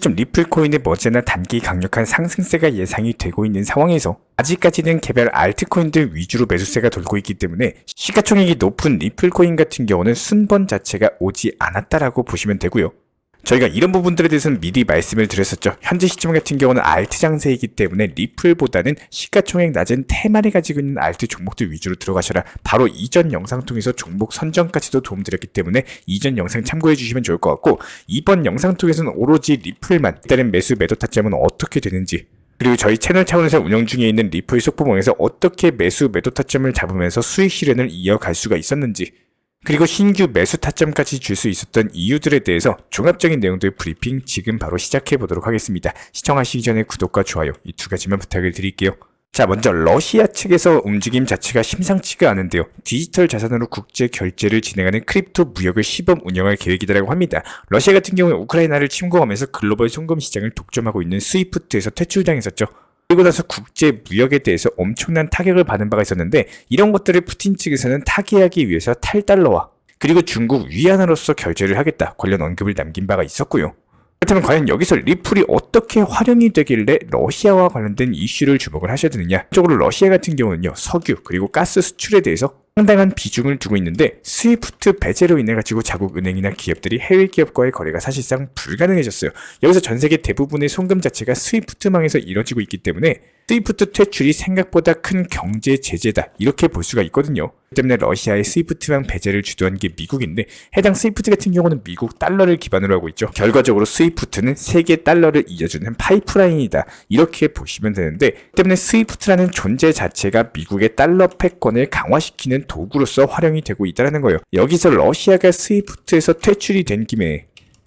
좀 리플 코인의 머지않아 단기 강력한 상승세가 예상이 되고 있는 상황에서 아직까지는 개별 알트코인들 위주로 매수세가 돌고 있기 때문에 시가총액이 높은 리플 코인 같은 경우는 순번 자체가 오지 않았다라고 보시면 되고요. 저희가 이런 부분들에 대해서는 미리 말씀을 드렸었죠. 현재 시점 같은 경우는 알트 장세이기 때문에 리플보다는 시가총액 낮은 테마를 가지고 있는 알트 종목들 위주로 들어가셔라. 바로 이전 영상 통해서 종목 선정까지도 도움드렸기 때문에 이전 영상 참고해 주시면 좋을 것 같고 이번 영상 통해서는 오로지 리플만 일단은 매수 매도 타점은 어떻게 되는지 그리고 저희 채널 차원에서 운영 중에 있는 리플 속보망에서 어떻게 매수 매도 타점을 잡으면서 수익 실현을 이어갈 수가 있었는지 그리고 신규 매수 타점까지 줄 수 있었던 이유들에 대해서 종합적인 내용들 브리핑 지금 바로 시작해 보도록 하겠습니다. 시청하시기 전에 구독과 좋아요 이 두 가지만 부탁을 드릴게요. 자, 먼저 러시아 측에서 움직임 자체가 심상치가 않은데요. 디지털 자산으로 국제 결제를 진행하는 크립토 무역을 시범 운영할 계획이라고 합니다. 러시아 같은 경우는 우크라이나를 침공하면서 글로벌 송금 시장을 독점하고 있는 스위프트에서 퇴출당했었죠. 그리고 나서 국제 무역에 대해서 엄청난 타격을 받은 바가 있었는데 이런 것들을 푸틴 측에서는 타개하기 위해서 탈달러와 그리고 중국 위안화로서 결제를 하겠다 관련 언급을 남긴 바가 있었고요. 그렇다면 과연 여기서 리플이 어떻게 활용이 되길래 러시아와 관련된 이슈를 주목을 하셔야 되느냐? 쪽으로 러시아 같은 경우는요 석유 그리고 가스 수출에 대해서 상당한 비중을 두고 있는데 스위프트 배제로 인해 가지고 자국 은행이나 기업들이 해외 기업과의 거래가 사실상 불가능해졌어요. 여기서 전 세계 대부분의 송금 자체가 스위프트망에서 이뤄지고 있기 때문에 스위프트 퇴출이 생각보다 큰 경제 제재다 이렇게 볼 수가 있거든요. 그 때문에 러시아의 스위프트망 배제를 주도한 게 미국인데 해당 스위프트 같은 경우는 미국 달러를 기반으로 하고 있죠. 결과적으로 스위프트는 세계 달러를 이어주는 파이프라인이다 이렇게 보시면 되는데 그 때문에 스위프트라는 존재 자체가 미국의 달러 패권을 강화시키는 도구로서 활용이 되고 있다는 거예요. 여기서 러시아가 스위프트에서 퇴출이 된 김에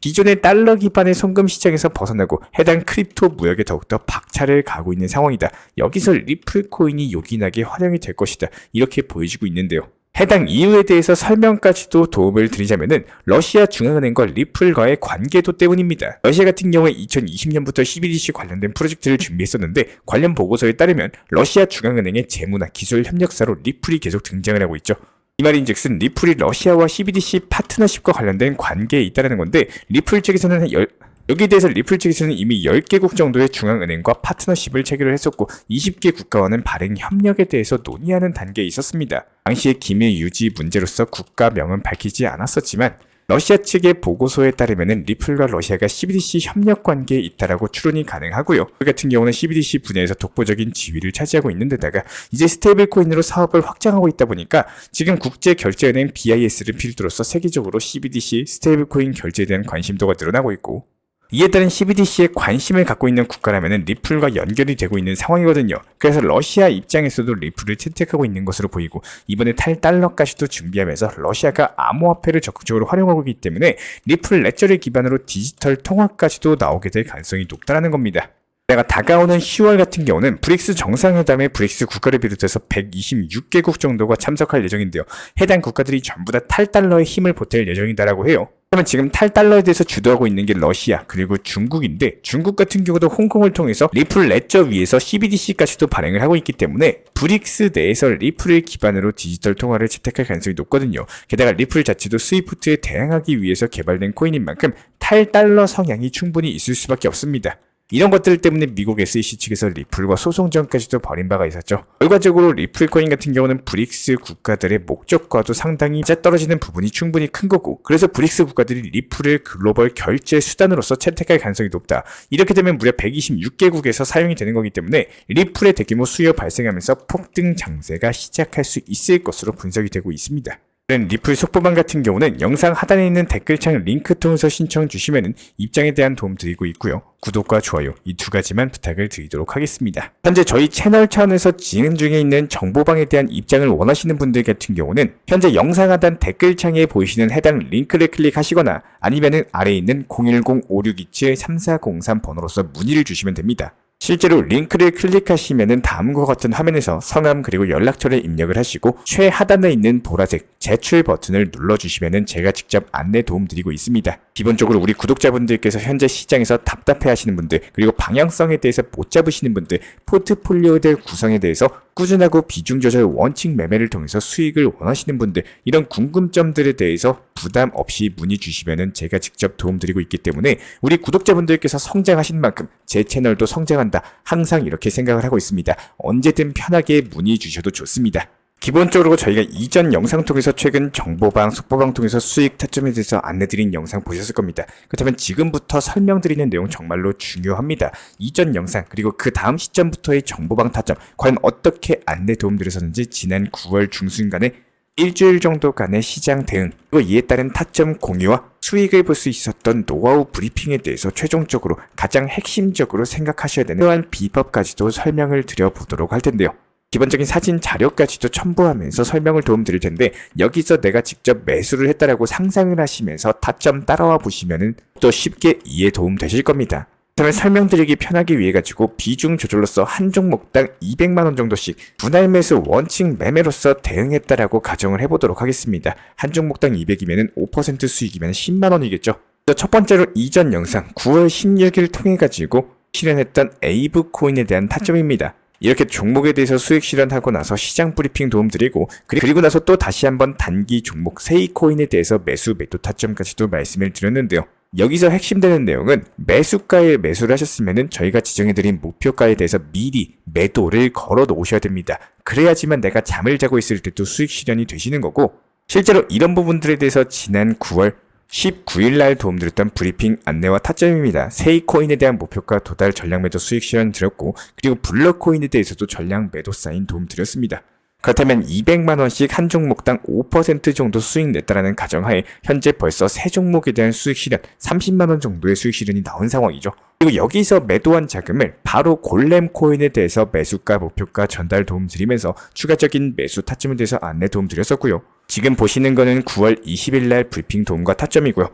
기존의 달러 기반의 송금 시장에서 벗어나고 해당 크립토 무역에 더욱더 박차를 가고 있는 상황이다. 여기서 리플 코인이 요긴하게 활용이 될 것이다. 이렇게 보여지고 있는데요. 해당 이유에 대해서 설명까지도 도움을 드리자면은 러시아 중앙은행과 리플과의 관계도 때문입니다. 러시아 같은 경우에 2020년부터 12DC 관련된 프로젝트를 준비했었는데 관련 보고서에 따르면 러시아 중앙은행의 재무나 기술 협력사로 리플이 계속 등장을 하고 있죠. 이 말인즉슨 리플이 러시아와 CBDC 파트너십과 관련된 관계에 있다는 건데 리플 측에서는 열, 여기에 대해서 리플 측에서는 이미 10개국 정도의 중앙은행과 파트너십을 체결을 했었고 20개 국가와는 발행 협력에 대해서 논의하는 단계에 있었습니다. 당시의 기밀 유지 문제로서 국가명은 밝히지 않았었지만 러시아 측의 보고서에 따르면 리플과 러시아가 CBDC 협력 관계에 있다라고 추론이 가능하고요. 그 같은 경우는 CBDC 분야에서 독보적인 지위를 차지하고 있는 데다가 이제 스테이블 코인으로 사업을 확장하고 있다 보니까 지금 국제 결제은행 BIS를 필두로서 세계적으로 CBDC 스테이블 코인 결제에 대한 관심도가 늘어나고 있고 이에 따른 CBDC에 관심을 갖고 있는 국가라면 리플과 연결이 되고 있는 상황이거든요. 그래서 러시아 입장에서도 리플을 채택하고 있는 것으로 보이고 이번에 탈달러까지도 준비하면서 러시아가 암호화폐를 적극적으로 활용하고 있기 때문에 리플 레저를 기반으로 디지털 통화까지도 나오게 될 가능성이 높다는 겁니다. 내가 다가오는 10월 같은 경우는 브릭스 정상회담에 브릭스 국가를 비롯해서 126개국 정도가 참석할 예정인데요. 해당 국가들이 전부 다 탈달러의 힘을 보탤 예정이다라고 해요. 그러면 지금 탈달러에 대해서 주도하고 있는 게 러시아 그리고 중국인데 중국 같은 경우도 홍콩을 통해서 리플 레저 위에서 CBDC까지도 발행을 하고 있기 때문에 브릭스 내에서 리플을 기반으로 디지털 통화를 채택할 가능성이 높거든요. 게다가 리플 자체도 스위프트에 대항하기 위해서 개발된 코인인 만큼 탈달러 성향이 충분히 있을 수밖에 없습니다. 이런 것들 때문에 미국 SEC 측에서 리플과 소송전까지도 벌인 바가 있었죠. 결과적으로 리플 코인 같은 경우는 브릭스 국가들의 목적과도 상당히 떨어지는 부분이 충분히 큰 거고 그래서 브릭스 국가들이 리플을 글로벌 결제 수단으로서 채택할 가능성이 높다. 이렇게 되면 무려 126개국에서 사용이 되는 거기 때문에 리플의 대규모 수요 발생하면서 폭등 장세가 시작할 수 있을 것으로 분석이 되고 있습니다. 리플 속보방 같은 경우는 영상 하단에 있는 댓글창 링크 통해서 신청 주시면 입장에 대한 도움 드리고 있고요. 구독과 좋아요 이 두 가지만 부탁을 드리도록 하겠습니다. 현재 저희 채널 차원에서 진행 중에 있는 정보방에 대한 입장을 원하시는 분들 같은 경우는 현재 영상 하단 댓글창에 보이시는 해당 링크를 클릭하시거나 아니면은 아래에 있는 010-5627-3403 번호로서 문의를 주시면 됩니다. 실제로 링크를 클릭하시면 다음과 같은 화면에서 성함 그리고 연락처를 입력을 하시고 최하단에 있는 보라색 제출 버튼을 눌러주시면 제가 직접 안내 도움 드리고 있습니다. 기본적으로 우리 구독자분들께서 현재 시장에서 답답해 하시는 분들 그리고 방향성에 대해서 못 잡으시는 분들 포트폴리오들 구성에 대해서 꾸준하고 비중 조절 원칙 매매를 통해서 수익을 원하시는 분들 이런 궁금점들에 대해서 부담 없이 문의 주시면은 제가 직접 도움드리고 있기 때문에 우리 구독자분들께서 성장하신 만큼 제 채널도 성장한다 항상 이렇게 생각을 하고 있습니다. 언제든 편하게 문의 주셔도 좋습니다. 기본적으로 저희가 이전 영상 통해서 최근 정보방, 속보방 통해서 수익 타점에 대해서 안내드린 영상 보셨을 겁니다. 그렇다면 지금부터 설명드리는 내용 정말로 중요합니다. 이전 영상 그리고 그 다음 시점부터의 정보방 타점 과연 어떻게 안내 도움드렸었는지 지난 9월 중순간에 일주일 정도간의 시장 대응 그리고 이에 따른 타점 공유와 수익을 볼 수 있었던 노하우 브리핑에 대해서 최종적으로 가장 핵심적으로 생각하셔야 되는 그러한 비법까지도 설명을 드려보도록 할 텐데요. 기본적인 사진 자료까지도 첨부하면서 설명을 도움드릴 텐데 여기서 내가 직접 매수를 했다라고 상상을 하시면서 타점 따라와 보시면은 또 쉽게 이해 도움 되실 겁니다. 그다음에 설명드리기 편하기 위해 가지고 비중 조절로서 한 종목당 200만 원 정도씩 분할 매수 원칙 매매로서 대응했다라고 가정을 해보도록 하겠습니다. 한 종목당 200이면은 5% 수익이면 10만 원이겠죠. 첫 번째로 이전 영상 9월 16일 통해 가지고 실현했던 에이브 코인에 대한 타점입니다. 이렇게 종목에 대해서 수익 실현하고 나서 시장 브리핑 도움 드리고 그리고 나서 또 다시 한번 단기 종목 세이코인에 대해서 매수 매도 타점까지도 말씀을 드렸는데요. 여기서 핵심되는 내용은 매수가에 매수를 하셨으면 저희가 지정해드린 목표가에 대해서 미리 매도를 걸어 놓으셔야 됩니다. 그래야지만 내가 잠을 자고 있을 때도 수익 실현이 되시는 거고 실제로 이런 부분들에 대해서 지난 9월 19일 날 도움드렸던 브리핑 안내와 타점입니다. 세이코인에 대한 목표가 도달 전량 매도 수익 실현 드렸고 그리고 블러코인에 대해서도 전량 매도 사인 도움 드렸습니다. 그렇다면 200만 원씩 한 종목당 5% 정도 수익 냈다라는 가정하에 현재 벌써 세 종목에 대한 수익 실현 30만 원 정도의 수익 실현이 나온 상황이죠. 그리고 여기서 매도한 자금을 바로 골렘 코인에 대해서 매수가 목표가 전달 도움 드리면서 추가적인 매수 타점에 대해서 안내 도움 드렸었고요. 지금 보시는 거는 9월 20일 날 브리핑 도움과 타점이고요.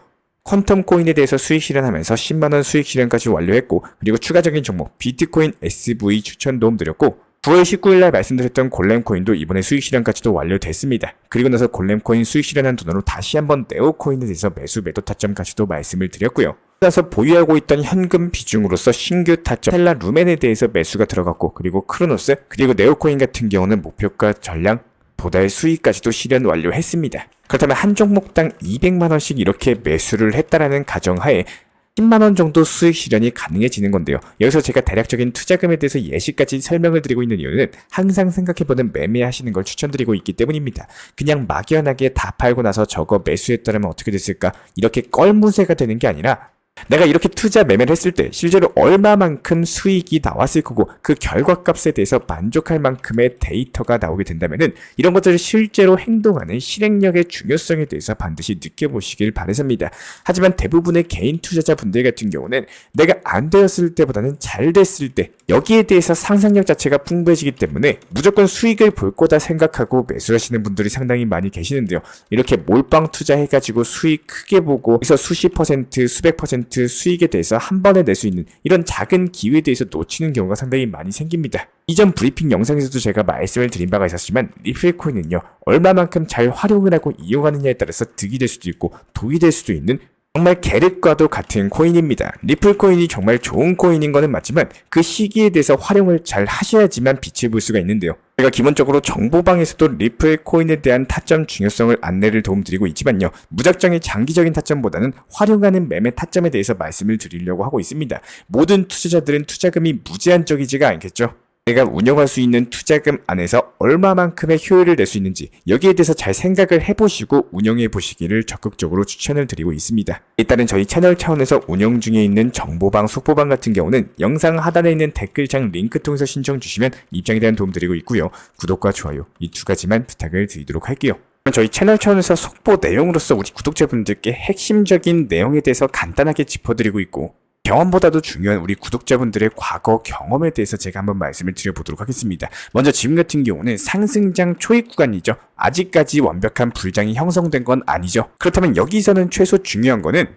퀀텀 코인에 대해서 수익 실현하면서 10만원 수익 실현까지 완료했고 그리고 추가적인 종목 비트코인 SV 추천 도움 드렸고 9월 19일 날 말씀드렸던 골렘코인도 이번에 수익 실현까지도 완료됐습니다. 그리고 나서 골렘코인 수익 실현한 돈으로 다시 한번 네오코인에 대해서 매수 매도 타점까지도 말씀을 드렸고요. 나서 보유하고 있던 현금 비중으로서 신규 타점 텔라 루멘에 대해서 매수가 들어갔고 그리고 크로노스 그리고 네오코인 같은 경우는 목표가 전량 보다의 수익까지도 실현 완료했습니다. 그렇다면 한 종목당 200만원씩 이렇게 매수를 했다라는 가정하에 10만원 정도 수익 실현이 가능해지는 건데요. 여기서 제가 대략적인 투자금에 대해서 예시까지 설명을 드리고 있는 이유는 항상 생각해보는 매매하시는 걸 추천드리고 있기 때문입니다. 그냥 막연하게 다 팔고 나서 저거 매수했다면 어떻게 됐을까? 이렇게 껄무새가 되는 게 아니라 내가 이렇게 투자 매매를 했을 때 실제로 얼마만큼 수익이 나왔을 거고 그 결과값에 대해서 만족할 만큼의 데이터가 나오게 된다면은 이런 것들을 실제로 행동하는 실행력의 중요성에 대해서 반드시 느껴보시길 바라습니다. 하지만 대부분의 개인 투자자분들 같은 경우는 내가 안 되었을 때보다는 잘 됐을 때 여기에 대해서 상상력 자체가 풍부해지기 때문에 무조건 수익을 볼 거다 생각하고 매수하시는 분들이 상당히 많이 계시는데요. 이렇게 몰빵 투자해가지고 수익 크게 보고 여기서 수십 퍼센트, 수백 퍼센트 수익에 대해서 한 번에 낼 수 있는 이런 작은 기회에 대해서 놓치는 경우가 상당히 많이 생깁니다. 이전 브리핑 영상에서도 제가 말씀을 드린 바가 있었지만 리플코인은요 얼마만큼 잘 활용을 하고 이용하느냐에 따라서 득이 될 수도 있고 독이 될 수도 있는 정말 게르과도 같은 코인입니다. 리플 코인이 정말 좋은 코인인 거는 맞지만 그 시기에 대해서 활용을 잘 하셔야지만 빛을 볼 수가 있는데요. 제가 기본적으로 정보방에서도 리플 코인에 대한 타점 중요성을 안내를 도움드리고 있지만요. 무작정의 장기적인 타점보다는 활용하는 매매 타점에 대해서 말씀을 드리려고 하고 있습니다. 모든 투자자들은 투자금이 무제한적이지가 않겠죠. 내가 운영할 수 있는 투자금 안에서 얼마만큼의 효율을 낼 수 있는지 여기에 대해서 잘 생각을 해보시고 운영해 보시기를 적극적으로 추천을 드리고 있습니다. 일단은 저희 채널 차원에서 운영 중에 있는 정보방, 속보방 같은 경우는 영상 하단에 있는 댓글창 링크 통해서 신청 주시면 입장에 대한 도움 드리고 있고요. 구독과 좋아요 이 두 가지만 부탁을 드리도록 할게요. 저희 채널 차원에서 속보 내용으로서 우리 구독자분들께 핵심적인 내용에 대해서 간단하게 짚어드리고 있고 경험보다도 중요한 우리 구독자분들의 과거 경험에 대해서 제가 한번 말씀을 드려보도록 하겠습니다. 먼저 지금 같은 경우는 상승장 초입 구간이죠. 아직까지 완벽한 불장이 형성된 건 아니죠. 그렇다면 여기서는 최소 중요한 거는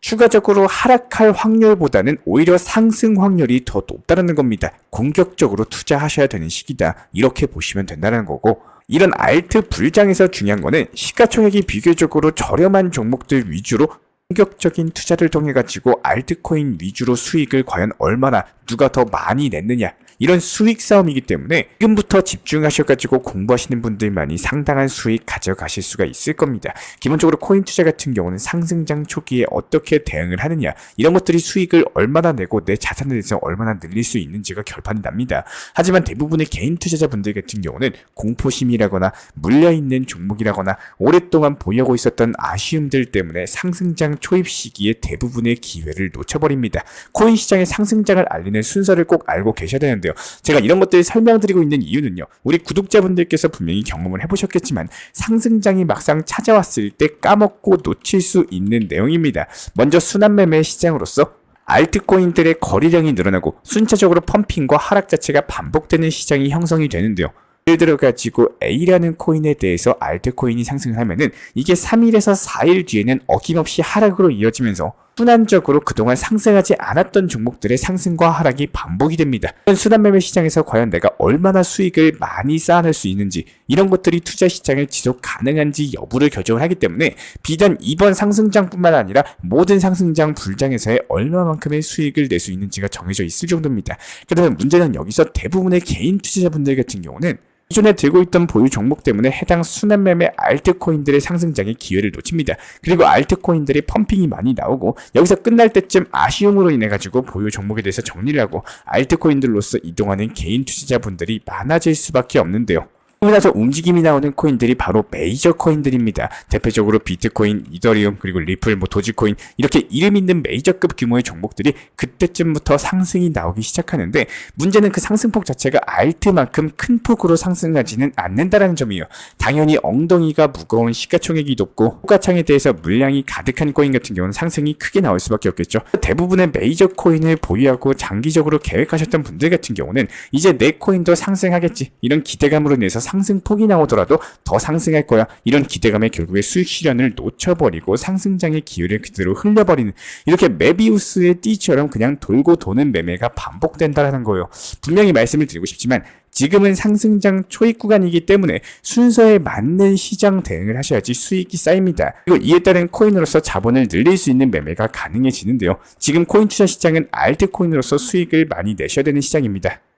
추가적으로 하락할 확률보다는 오히려 상승 확률이 더 높다는 겁니다. 공격적으로 투자하셔야 되는 시기다. 이렇게 보시면 된다는 거고 이런 알트 불장에서 중요한 거는 시가총액이 비교적으로 저렴한 종목들 위주로 공격적인 투자를 통해 가지고 알트코인 위주로 수익을 과연 얼마나 누가 더 많이 냈느냐 이런 수익 싸움이기 때문에 지금부터 집중하셔가지고 공부하시는 분들만이 상당한 수익 가져가실 수가 있을 겁니다. 기본적으로 코인 투자 같은 경우는 상승장 초기에 어떻게 대응을 하느냐 이런 것들이 수익을 얼마나 내고 내 자산에 대해서 얼마나 늘릴 수 있는지가 결판이 납니다. 하지만 대부분의 개인 투자자분들 같은 경우는 공포심이라거나 물려있는 종목이라거나 오랫동안 보유하고 있었던 아쉬움들 때문에 상승장 초입 시기에 대부분의 기회를 놓쳐버립니다. 코인 시장의 상승장을 알리는 순서를 꼭 알고 계셔야 되는데요. 제가 이런 것들을 설명드리고 있는 이유는요. 우리 구독자분들께서 분명히 경험을 해보셨겠지만 상승장이 막상 찾아왔을 때 까먹고 놓칠 수 있는 내용입니다. 먼저 순환매매 시장으로서 알트코인들의 거래량이 늘어나고 순차적으로 펌핑과 하락 자체가 반복되는 시장이 형성이 되는데요. 예를 들어 가지고 A라는 코인에 대해서 알트코인이 상승하면은 이게 3일에서 4일 뒤에는 어김없이 하락으로 이어지면서 순환적으로 그동안 상승하지 않았던 종목들의 상승과 하락이 반복이 됩니다. 순환매매 시장에서 과연 내가 얼마나 수익을 많이 쌓아낼 수 있는지 이런 것들이 투자 시장을 지속 가능한지 여부를 결정을 하기 때문에 비단 이번 상승장뿐만 아니라 모든 상승장 불장에서의 얼마만큼의 수익을 낼 수 있는지가 정해져 있을 정도입니다. 그다음에 문제는 여기서 대부분의 개인 투자자분들 같은 경우는 기존에 들고 있던 보유 종목 때문에 해당 순환매매 알트코인들의 상승장의 기회를 놓칩니다. 그리고 알트코인들의 펌핑이 많이 나오고 여기서 끝날 때쯤 아쉬움으로 인해 가지고 보유 종목에 대해서 정리를 하고 알트코인들로서 이동하는 개인 투자자분들이 많아질 수밖에 없는데요. 나서 움직임이 나오는 코인들이 바로 메이저 코인들입니다. 대표적으로 비트코인, 이더리움, 그리고 리플, 뭐 도지코인 이렇게 이름 있는 메이저급 규모의 종목들이 그때쯤부터 상승이 나오기 시작하는데 문제는 그 상승폭 자체가 알트만큼 큰 폭으로 상승하지는 않는다라는 점이에요. 당연히 엉덩이가 무거운 시가총액이 높고 호가창에 대해서 물량이 가득한 코인 같은 경우는 상승이 크게 나올 수밖에 없겠죠. 대부분의 메이저 코인을 보유하고 장기적으로 계획하셨던 분들 같은 경우는 이제 내 코인도 상승하겠지 이런 기대감으로 인해서 상승폭이 나오더라도 더 상승할 거야. 이런 기대감에 결국에 수익 실현을 놓쳐버리고 상승장의 기회를 그대로 흘려버리는 이렇게 메비우스의 띠처럼 그냥 돌고 도는 매매가 반복된다라는 거예요. 분명히 말씀을 드리고 싶지만 지금은 상승장 초입 구간이기 때문에 순서에 맞는 시장 대응을 하셔야지 수익이 쌓입니다. 그리고 이에 따른 코인으로서 자본을 늘릴 수 있는 매매가 가능해지는데요. 지금 코인 투자 시장은 알트코인으로서 수익을 많이 내셔야 되는 시장입니다.